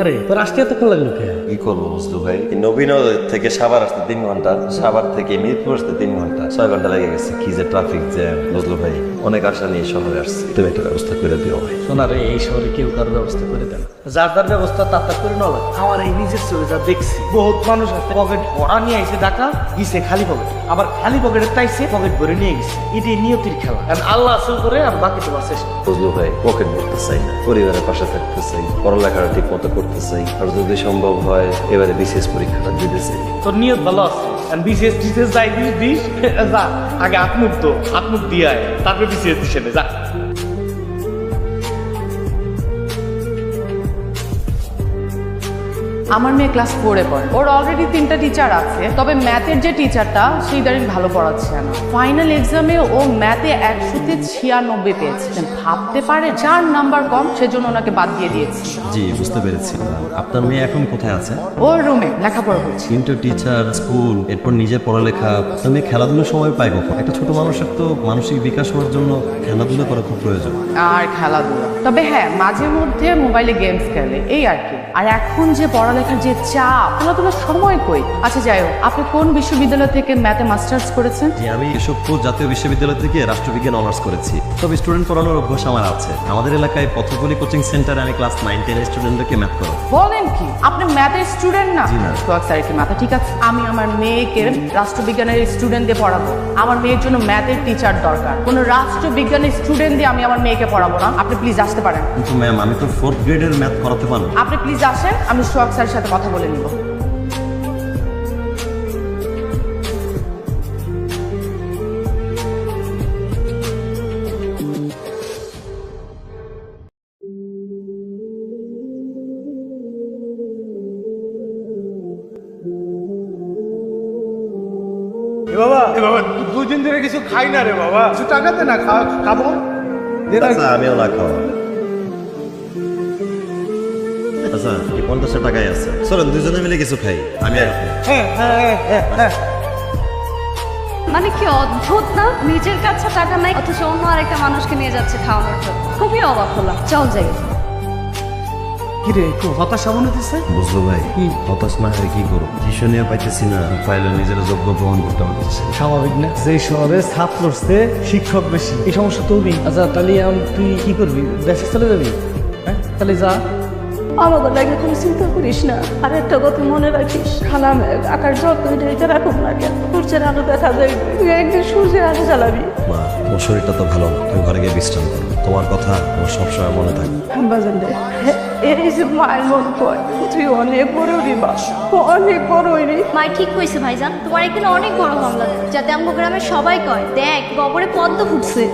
আরে তোর আসতে এতক্ষণ লাগল কে? কি করব বুঝলু ভাই? নবীনগর থেকে সাভার আসতে তিন ঘণ্টা সাভার থেকে মিরপুর আসতে তিন ঘণ্টা। ছয় ঘণ্টা লেগে গেছে কি যে ট্রাফিক জ্যাম বুঝলু ভাই? অনেক আশা নিয়ে শহরে আসছি। তুমি একটা ব্যবস্থা করে দিও ভাই। শোনারে এই শহরে কেউ কারও ব্যবস্থা করে দেয় না। যার যার ব্যবস্থা তার তার করে লাগে আমার এই নিজের চলে যা দেখছি বহুত মানুষ আছে পকেট ভরা নিয়ে আইসে ঢাকা গিয়েছে খালি পকেট আবার খালি পকেটে তাইছে পকেট ভরে নিয়ে গেছে। এটাই নিয়তির খেলা। কারণ আল্লাহ আসল করে আর বাকি তোমার বুঝলু ভাই পকেট ভরতে চাই না পরিবারের পাশে থাকতে চাই পড়ালেখাটা ঠিক মতো করতে চাই আর যদি সম্ভব হয়, এবারে বিশেষ পরীক্ষাটা দিতে চাই তোর নিয়ত ভালো আছে? কারণ বিশেষ টিসিএস যাই দিস, যা, আগে আত্মুখ তো আত্মুখ দিয়ে আয়, তারপরে বিশেষ দিস যা। আমার মেয়ে ক্লাস ফোরে পড়ে। ওর অলরেডি তিনটা টিচার আছে তবে ম্যাথের যে টিচারটা সেই দাঁড়িয়ে ভালো পড়াচ্ছে না। ফাইনাল এক্সামে ও ম্যাথে একশোতে ছিয়ানব্বই পেয়েছে। ভাবতে পারে চার নাম্বার কম সেজন্য ওনাকে বাদ দিয়ে দিয়েছে। জি বুঝতে পেরেছি। আপনার মেয়ে এখন কোথায় আছে? ওর রুমে লেখাপড়া হচ্ছে কিন্তু টিচার স্কুল এরপর নিজের পড়ালেখা। মেয়ে খেলাধুলার সময় পায় কখন? একটা ছোট মানুষের তো মানসিক বিকাশ হওয়ার জন্য খেলাধুলা করা খুব প্রয়োজন। আর খেলাধুলা। তবে হ্যাঁ মাঝে মধ্যে মোবাইলে গেমস খেলে এই আর কি। আর এখন যে পড়ালেখার যে চাপ খেলাধুলার সময় কই? আচ্ছা যাই হোক আপনি কোন বিশ্ববিদ্যালয় থেকে ম্যাথে মাস্টার্স করেছেন? যে আমি কেশবপুর জাতীয় বিশ্ববিদ্যালয় থেকে রাষ্ট্রবিজ্ঞান অনার্স করেছি। তবে স্টুডেন্ট পড়ানোর অভ্যাস আমার আছে। আমাদের এলাকায় পথকলি কোচিং সেন্টারে আমি ক্লাস নাইন টেনের স্টুডেন্টদেরকে ম্যাথ করাই বলেন কি? আপনি ম্যাথের স্টুডেন্ট না? জি না। সোহাগ স্যার কি মাথা ঠিক আছে? আমি আমার মেয়েকে রাষ্ট্রবিজ্ঞানের স্টুডেন্ট দিয়ে পড়াবো। আমার মেয়ের জন্য ম্যাথের টিচার দরকার। কোনো রাষ্ট্রবিজ্ঞানের স্টুডেন্ট দিয়ে আমি আমার মেয়েকে পড়াবো না। আপনি প্লিজ আসতে পারেন। কিন্তু ম্যাম আমি তো ফোর্থ গ্রেডের ম্যাথ করাতে পারব। আপনি প্লিজ আসেন আমি সোহাগ স্যারের সাথে কথা বলে নিব। বাবা এ বাবা দু- দিন ধরে কিছু খাই না রে বাবা। কিছু টাকা দে না খা- খাব আমিও না খাওয়া। আচ্ছা এই পঞ্চাশটা টাকাই আছে। চলেন দুজনে মিলে কিছু খাই। আমি আর আপনি। হ্যাঁ হ্যাঁ হ্যাঁ, মানে কি অদ্ভুত না? নিজের কাছে টাকা নাই অথচ অন্য আরেকটা মানুষকে নিয়ে যাচ্ছে খাওয়ানোর জন্য। খুবই অবাক হলাম। চল যাই। কি রে একটু হতাশা মনে হতেছে বুঝলো ভাই হতাশ না হয়ে কি করব? পাইতেছি না পাইলে নিজের যোগ্য প্রমাণ করতে পারতেছি স্বাভাবিক না? যে শহরে ছাত্রর চেয়ে শিক্ষক বেশি। এই সমস্যা তুমি আচ্ছা তাহলে তুই কি করবি? দেশে চলে যাবি? হ্যাঁ তাহলে যা। আমাকে লাগে কোনো চিন্তা করিস না। আর একটা কথা মনে রাখিস খালাম আকার যত্ন এটা রাখুন না কেন? সূর্যের আলো দেখা যায় তুই একদিন সূর্যের আলো জ্বালাবি। মা তোমার শরীরটা তো ভালো না। তুমি ঘরে গিয়ে বিশ্রাম করো। তোমার কথা আমার সবসময় মনে থাকে। বাজান রে এই যে মায়ের মন কয় তুই অনেক বড় রে বা অনেক বড় রে মাই ঠিক কইছে ভাইজান। তোমার এখানে অনেক বড় মামলা যাতে আমগো গ্রামে সবাই কয় দেখ গবরে পদ্ম ফুটছে।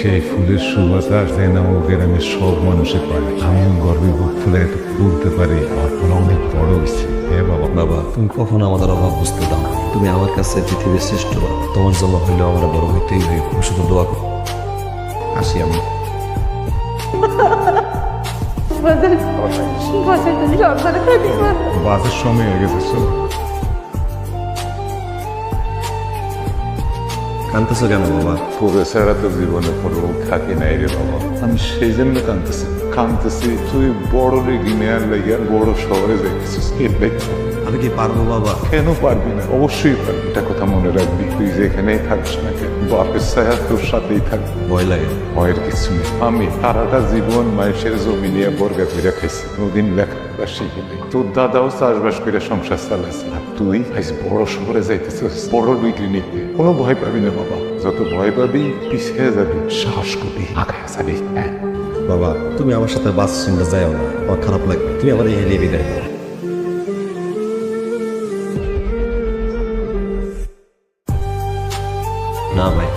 সেই ফুলের সুবাতাস যেন ও গ্রামের সব মানুষে পায় আমিও গর্বে বুক ফুলে বলতে পারি আমার ফোন অনেক বড় হয়েছে। হ্যাঁ বাবা। বাবা তুমি কখনো আমাদের অভাব বুঝতে দাও না। তুমি আমার কাছে পৃথিবীর শ্রেষ্ঠ। তোমার জন্য হইলেও আমরা বড় হইতেই তুমি শুধু দোয়া করো। আসি আমি। বাসের সময় হয়ে গেছে চলো। কানতেছো কেন বাবা? পুরো ছাড়া তো জীবনে কোনো থাকি নাই রে বাবা। আমি সেই জন্য কাঁদতেছি কাঁদতেছি তুই বড় রেগি নেয়ার লাগিয়া বড় শহরে যাইতেছিস। এর দায়িত্ব আমি কি পারব বাবা? কেন পারবি না? অবশ্যই পারবি। এটা কথা মনে রাখবি। তুই যেখানেই থাকিস না কেন বাপের ছায়া তোর সাথেই থাকবে। ভয় লাগে। ভয়ের কিছু নেই। আমি সারাটা জীবন মানুষের জমি নিয়ে বর্গা করে খাইছি নদীন লেখাপড়া শিখিনি তোর দাদাও চাষবাস করে সংসার চালাইছে আর তুই আজ বড় শহরে যাইতেছিস বড় ডিগ্রি নিতে কোনো ভয় পাবি না বাবা যত ভয় পাবি পিছিয়ে যাবি সাহস করবি আগায় যাবি হ্যাঁ বাবা তুমি আমার সাথে বাস সঙ্গে যাও না আমার খারাপ লাগবে তুমি আমার এই হেলিয়ে বিদায় দাও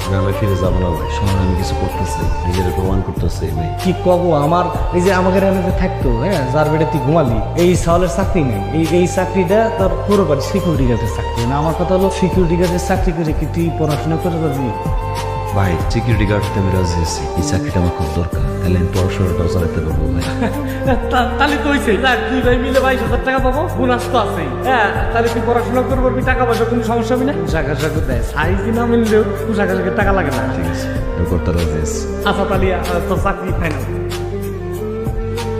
গ্রামে ফিরে যাব না ভাই শহরে আমি কিছু করতেছি, নিজের প্রমাণ করতেছি ভাই কি কবো আমার? এই যে আমাকে এখানে থাকতো হ্যাঁ যার বেড়ে তুই ঘুমালি, এই সালের চাকরি নেই। এই এই চাকরিটা তার পুরো বাড়ি সিকিউরিটি গার্ডের চাকরি। না, আমার কথা হলো সিকিউরিটি গার্ডের চাকরি করে কি তুই পড়াশোনা করে পারবি? ভাই সিকিউরিটি গার্ড আমি রাজি আছি। এই চাকরিটা আমার খুব দরকার। তাহলে আমি পড়াশোনাটাও চালাতে পারব ভাই। তাহলে তো হইছে। না দুই ভাই মিলে বাইশ হাজার টাকা পাবো। বোনাস তো আছে হ্যাঁ তাহলে তুই পড়াশোনা করব আমি টাকা পয়সা কোনো সমস্যা হবে না? পোশাক আশাক দেয়। সাইজ না মিললেও পোশাক আশাকের টাকা লাগে না। ঠিক আছে করতে রাজি আছি। আচ্ছা তাহলে তো তোর চাকরি ফাইনাল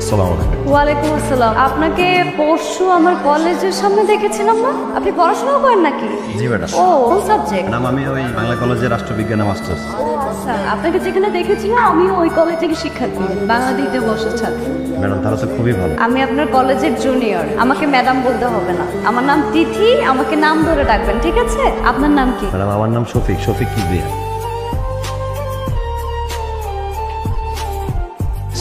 আসসালামু আলাইকুম। ওয়ালাইকুম আসসালাম। আপনাকে পরশু আমার কলেজের সামনে দেখেছিলাম না? আপনি পড়াশোনা করেন নাকি? জি ম্যাডাম। ও কোন সাবজেক্ট? ম্যাডাম আমি ওই বাংলা রাষ্ট্রবিজ্ঞানে মাস্টার্স। আচ্ছা। আপনাকে যেখানে দেখেছিলাম আমিও ওই কলেজ থেকে শিক্ষার্থী বাংলা দ্বিতীয় বর্ষের ছাত্র। ম্যাডাম তারা তো খুবই ভালো। আমি আপনার কলেজের জুনিয়র। আমাকে ম্যাডাম বলতে হবে না। আমার নাম তিথি আমাকে নাম ধরে ডাকবেন ঠিক আছে? আপনার নাম কি? ম্যাডাম আমার নাম শফিক। শফিক কিবরিয়া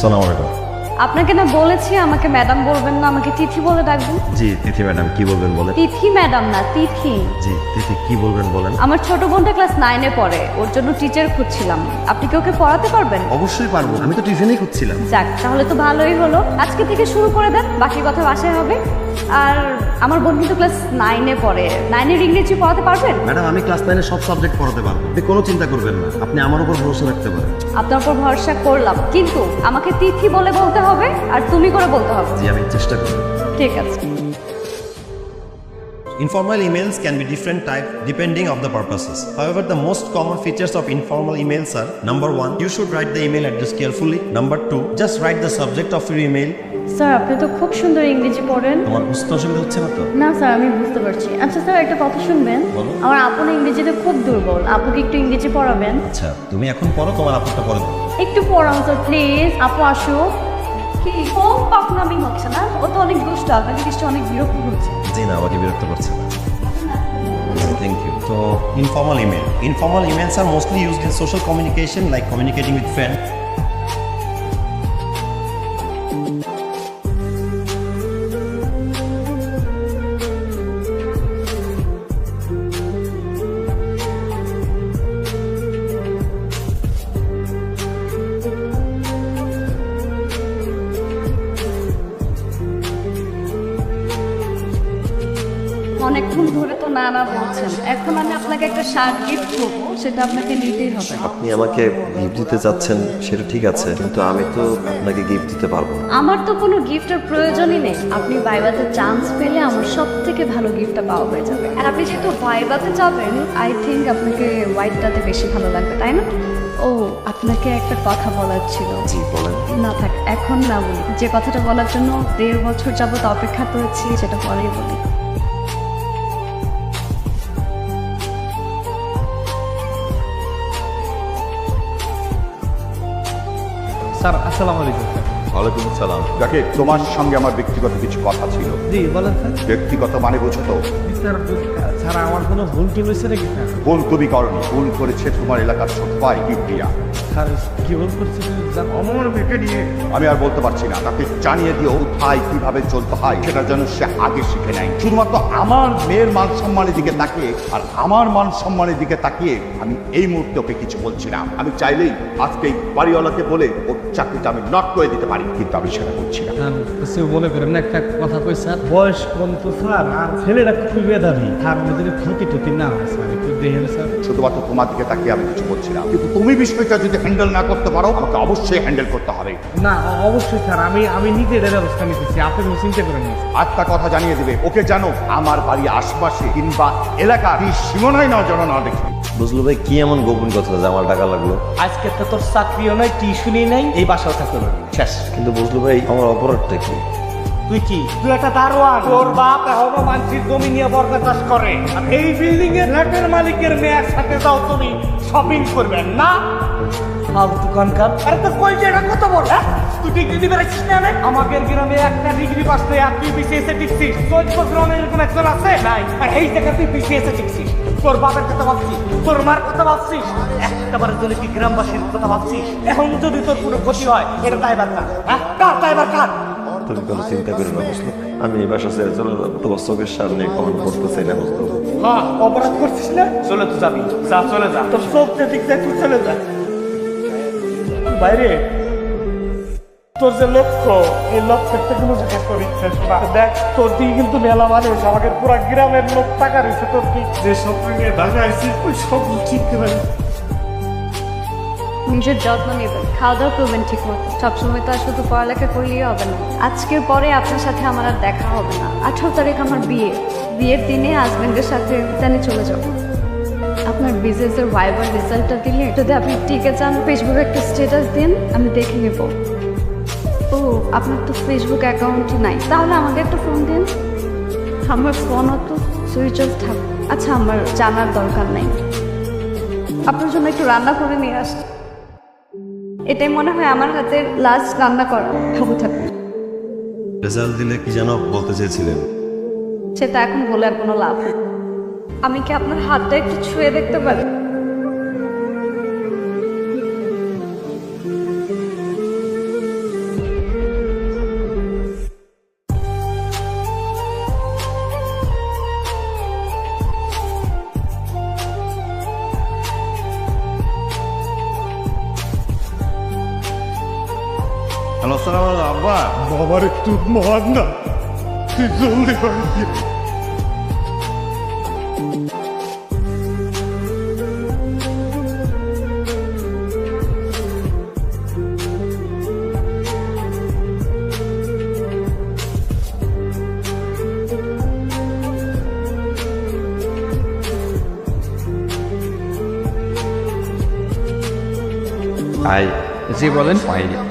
সালাম আলাইকুম। আপনাকে না বলেছি আমাকে ম্যাডাম বলবেন না আমাকে তিথি বলে ডাকবেন। জি তিথি ম্যাডাম কি বলবেন বলেন? তিথি ম্যাডাম না তিথি। জি তিথি কি বলবেন বলেন? আমার ছোট বোনটা ক্লাস নাইনে পড়ে ওর জন্য টিচার খুঁজছিলাম। আপনি কি ওকে পড়াতে পারবেন? অবশ্যই পারব আমি তো টিউশনই খুঁজছিলাম। যাক তাহলে তো ভালোই হলো। আজকে থেকে শুরু করে দেন বাকি কথা বাসায় হবে। আর আমার বোন কিন্তু ক্লাস নাইনে পড়ে। নাইনের ইংরেজি পড়াতে পারবেন? ম্যাডাম আমি ক্লাস নাইনে সব সাবজেক্ট পড়াতে পারব। আপনি কোনো চিন্তা করবেন না। আপনি আমার উপর ভরসা রাখতে পারেন। আপনার উপর ভরসা করলাম। কিন্তু আমাকে তিথি বলে বলতে হবে আর তুমি করে বলতে হবে। জি আমি চেষ্টা করব। ঠিক আছে। Informal emails can be different type depending of the purposes. However, the most common features of informal emails are number one, you should write the email address carefully. Number two, just write the subject of your email. Sir আপনি তো খুব সুন্দর ইংরেজি পড়েন তোমার বুঝতে অসুবিধা হচ্ছে না তো না স্যার আমি বুঝতে পারছি আচ্ছা স্যার একটা কথা শুনবেন আমার আপু না ইংরেজিতে খুব দুর্বল আপুকে একটু ইংরেজি পড়াবেন আচ্ছা তুমি এখন পড়ো তোমার আপুরটা পরে দেবো একটু পড়ান স্যার প্লিজ আপু আসো কি খুব পাকনামি হচ্ছে না ও তো অনেক দুষ্ট আপনাকে নিশ্চয় অনেক বিরক্ত হচ্ছে জি না আমাকে বিরক্ত করছে না thank you So, informal email. Informal emails are mostly used in social communication like communicating with friends. ধরে তো না না বলছেন। এখন আমি আপনাকে একটা শার্ট গিফট করব সেটা আপনাকে নিতেই হবে। আপনি আমাকে গিফট দিতে চাচ্ছেন সেটা ঠিক আছে কিন্তু আমি তো আপনাকে গিফট দিতে পারব না। আমার তো কোনো গিফটের প্রয়োজনই নেই। আপনি ভাইবাতে চান্স পেলে আমার সব থেকে ভালো গিফটটা পাওয়া হয়ে যাবে। আর আপনি যেহেতু ভাইবাতে যাবেন আই থিঙ্ক আপনাকে হোয়াইটটাতে বেশি ভালো লাগবে তাই না? ও আপনাকে একটা কথা বলার ছিল। জি বলেন। না থাক এখন না বলি। যে কথাটা বলার জন্য দেড় বছর যাবত অপেক্ষা করেছি সেটা পরেই বলি। স্যার আসসালামু আলাইকুম। ওয়ালাইকুম সালাম। যাকে তোমার সঙ্গে আমার ব্যক্তিগত কিছু কথা ছিল। জি বলেন স্যার। ব্যক্তিগত মানে বুঝো তো। স্যার স্যার আমার কোনো ভুল কি হয়েছে নাকি স্যার? ভুল তুমি করনি ভুল করেছে তোমার এলাকার ভাই কিপ্রিয়া স্যার কি ভুল করছে স্যার? অমর মেয়েকে নিয়ে আমি আর বলতে পারছি না তাকে জানিয়ে দিও কোথায় কীভাবে চলতে হয় সেটা যেন সে আগে শিখে নেয়। শুধুমাত্র আমার মেয়ের মান সম্মানের দিকে তাকিয়ে আর আমার মান সম্মানের দিকে তাকিয়ে আমি এই মুহূর্তে ওকে কিছু বলছি না। আমি চাইলেই আজকে এই বাড়িওয়ালাকে বলে ওর চাকরিটা আমি নট করে দিতে পারি। কিন্তু আমি সেটা করছি না। স্যার কিছু মনে করেন না একটা কথা কই স্যার? বয়স কম তো স্যার আর ছেলেরা খুবই মেধাবী আর ক্ষতি টতি না হয় স্যার একটু দেখেন স্যার। শুধুমাত্র তোমার দিকে তাকিয়ে আমি কিছু বলছি না। কিন্তু তুমি বিষয়টা যদি হ্যান্ডেল না করতে পারো আমাকে অবশ্যই হ্যান্ডেল করতে হবে। না অবশ্যই স্যার আমি আমি নিজে এটার ব্যবস্থা নিতেছি আপনি কোনো চিন্তা করেন না একটা কথা জানিয়ে দিবে ওকে জানো আমার বাড়ির আশপাশে কিংবা এলাকা সীমানায় না যেন না দেখি। বুঝলো ভাই কি এমন গোপন কথা যে আমার টাকা লাগল? আজকে তো তোর চাকরিও নাই টিউশনই নাই এই বাসাও থাকতে পারবি না। শেষ। কিন্তু বুঝলো ভাই আমার অপরাধটা কি? তুই কি? তুই একটা দারোয়ান। তোর বাপ এখনও মানসির জমি নিয়ে বর্গা চাষ করে। আর এই বিল্ডিং এর ফ্ল্যাটের মালিকের মেয়ের সাথে যাও তুমি শপিং করবেন না? ফালতু কনকার আরে তো কই যে কত বড় হ্যাঁ? তুই ডিগ্রি দিবে রাখিস না রে? আমাদের গ্রামে একটা ডিগ্রি পাস করে আর তুই বিসিএস এ টিকছিস। চোদ্দ গ্রামে এরকম একজন আছে? নাই। আর এই জায়গা তুই বিসিএস এ টিকছিস। তোর বাপের কথা ভাবছিস তোর মার কথা ভাবছিস একটাবার জন্য কি গ্রামবাসীর কথা ভাবছিস এখন যদি তোর কোনো ক্ষতি হয় এটা দায়বার কার হ্যাঁ? কার কার তুমি কোনো চিন্তা করে না বুঝলো? আমি এই বাসা ছেড়ে চলে যাব তোমার চোখের সামনে কমেন্ট করতে চাই না বুঝলো? অপরাধ করছিস না? চলে তো যাবি যা চলে যা। তোর সব যে দিক যায় তুই চলে যা। বাইরে। তোর যে লক্ষ্য এই লক্ষ্যের তোর ইচ্ছা দেখ তোর দিকে কিন্তু মেলা মানুষ আমাদের পুরা গ্রামের লোক টাকা রয়েছে তোর কি যে সব নিয়ে ঢাকা আইসি ওই সব ঠিক করে নিজের যত্ন নেবেন খাওয়া দাওয়া করবেন ঠিক মতো সবসময় তো আর শুধু পড়ালেখা করলেই হবে না। আজকের পরে আপনার সাথে আমার আর দেখা হবে না। আঠারো তারিখ আমার বিয়ে। বিয়ের দিনে হাজব্যান্ডের সাথে চলে যাব। আপনার বিজনেসের ভাইবার রেজাল্টটা দিলে যদি আপনি টিকে চান ফেসবুকে একটা স্ট্যাটাস দিন আমি দেখে নেব। ও আপনার তো ফেসবুক অ্যাকাউন্ট নাই। তাহলে আমাকে একটা ফোন দিন। আমার ফোনও তো সুইচ অফ থাক আচ্ছা আমার জানার দরকার নেই। আপনার জন্য একটু রান্না করে নিয়ে আস এটাই মনে হয় আমার হাতের লাস্ট রান্না করা। খাব থাকবে রেজাল্ট দিলে কি যেন বলতে চেয়েছিলেন? সেটা এখন বলে আর কোনো লাভ নেই। আমি কি আপনার হাতটা একটু ছুঁয়ে দেখতে পারি? বাবার একটু মহান না। জলদি বাড়ি জি বলেন।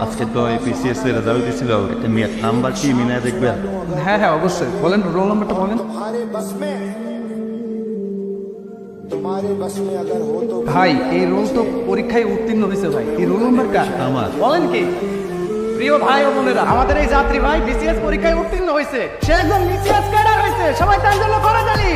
আজকে তো পিসিএস এর রেজাল্ট দিছিল একটা মেয়ের নাম্বার কি মিনায় দেখবেন হ্যাঁ হ্যাঁ অবশ্যই। বলেন রোল নাম্বারটা বলেন। ভাই এই রোল তো পরীক্ষায় উত্তীর্ণ হয়েছে ভাই। এই রোল নাম্বারটা আমার। বলেন কি? প্রিয় ভাই ও বোনেরা আমাদের এই যাত্রী ভাই বিসিএস পরীক্ষায় উত্তীর্ণ হয়েছে সে একজন বিসিএস ক্যাডার হয়েছে সবাই তার জন্য করে জানি।